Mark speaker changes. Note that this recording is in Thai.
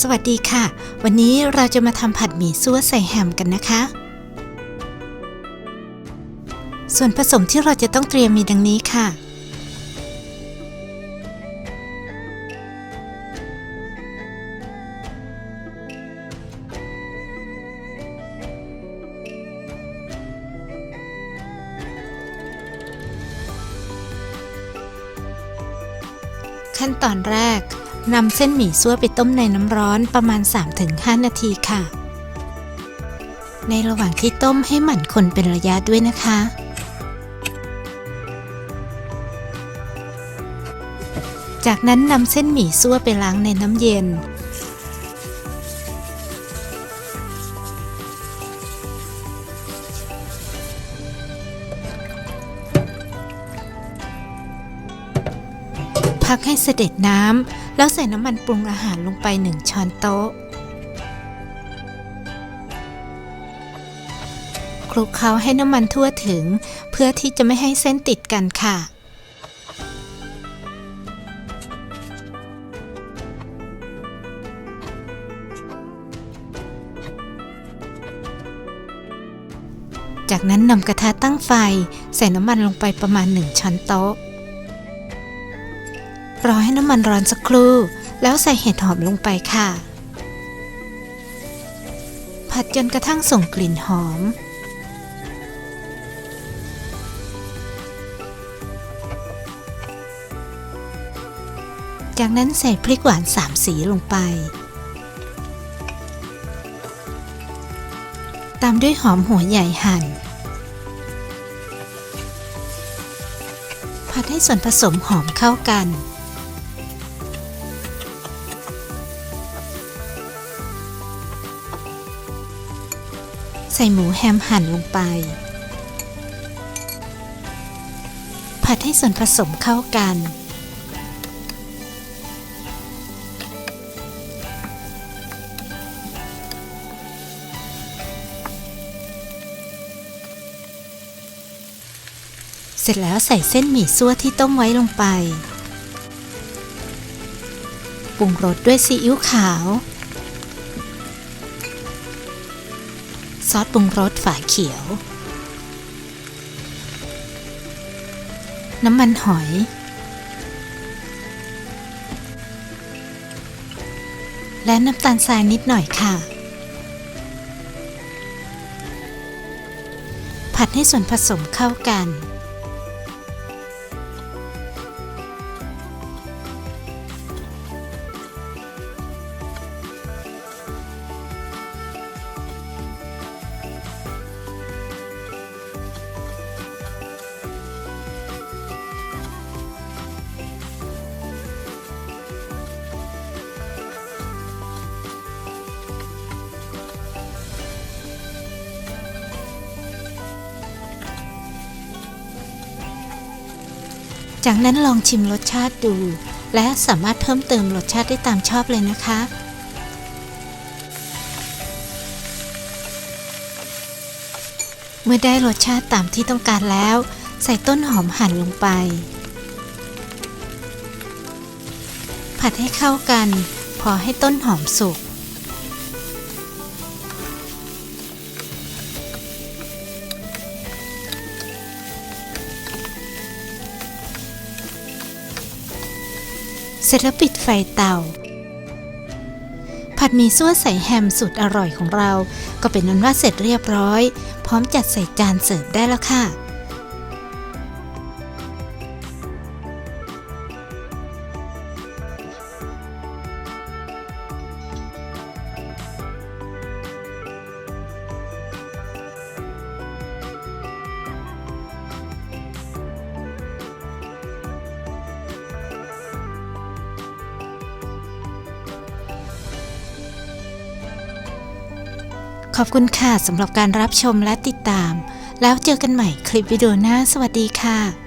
Speaker 1: สวัสดีค่ะ วันนี้เราจะมาทำผัดหมี่ซั่วใส่แฮมกันนะคะ ส่วนผสมที่เราจะต้องเตรียมมีดังนี้ค่ะ ขั้นตอนแรก นำเส้นหมี่ซั่วไปต้มในน้ำร้อนประมาณ 3-5 นาทีค่ะ ในระหว่างที่ต้มให้หมั่นคนเป็นระยะด้วยนะคะ จากนั้นนำเส้นหมี่ซั่วไปล้างในน้ำเย็น พักให้เสด็จน้ำ แล้วใส่น้ำมันปรุงอาหารลงไป1ช้อนโต๊ะ คลุกเคล้าให้น้ำมันทั่วถึง เพื่อที่จะไม่ให้เส้นติดกันค่ะจากนั้นนำกระทะตั้งไฟ ใส่น้ำมันลงไปประมาณ 1 ช้อนโต๊ะ รอให้น้ำมันร้อนสักครู่ แล้วใส่เห็ดหอมลงไปค่ะ ผัดจนกระทั่งส่งกลิ่นหอม จากนั้นใส่พริกหวานสามสีลงไป ตามด้วยหอมหัวใหญ่หั่นผัดให้ส่วนผสมหอมเข้ากัน ใส่หมูแฮมหั่นลงไป ผัดให้ส่วนผสมเข้ากัน เสร็จแล้วใส่เส้นหมี่ซั่วที่ต้มไว้ลงไป ปรุงรสด้วยซีอิ๊วขาว ซอสปรุงรสฝาเขียว น้ำมันหอย และน้ำตาลทรายนิดหน่อยค่ะ ผัดให้ส่วนผสมเข้ากัน จากนั้นลองชิมรสชาติดู และสามารถเพิ่มเติมรสชาติได้ตามชอบเลยนะคะ เมื่อได้รสชาติตามที่ต้องการแล้ว ใส่ต้นหอมหั่นลงไป ผัดให้เข้ากัน พอให้ต้นหอมสุก เสร็จแล้วปิดไฟเตา ผัดหมี่ซั่วใส่แฮมสุดอร่อยของเรา ก็เป็นนั้นว่าเสร็จเรียบร้อย พร้อมจัดใส่จานเสิร์ฟได้แล้วค่ะ ขอบคุณค่ะสำหรับการรับชมและติดตาม แล้วเจอกันใหม่คลิปวิดีโอหน้า สวัสดีค่ะ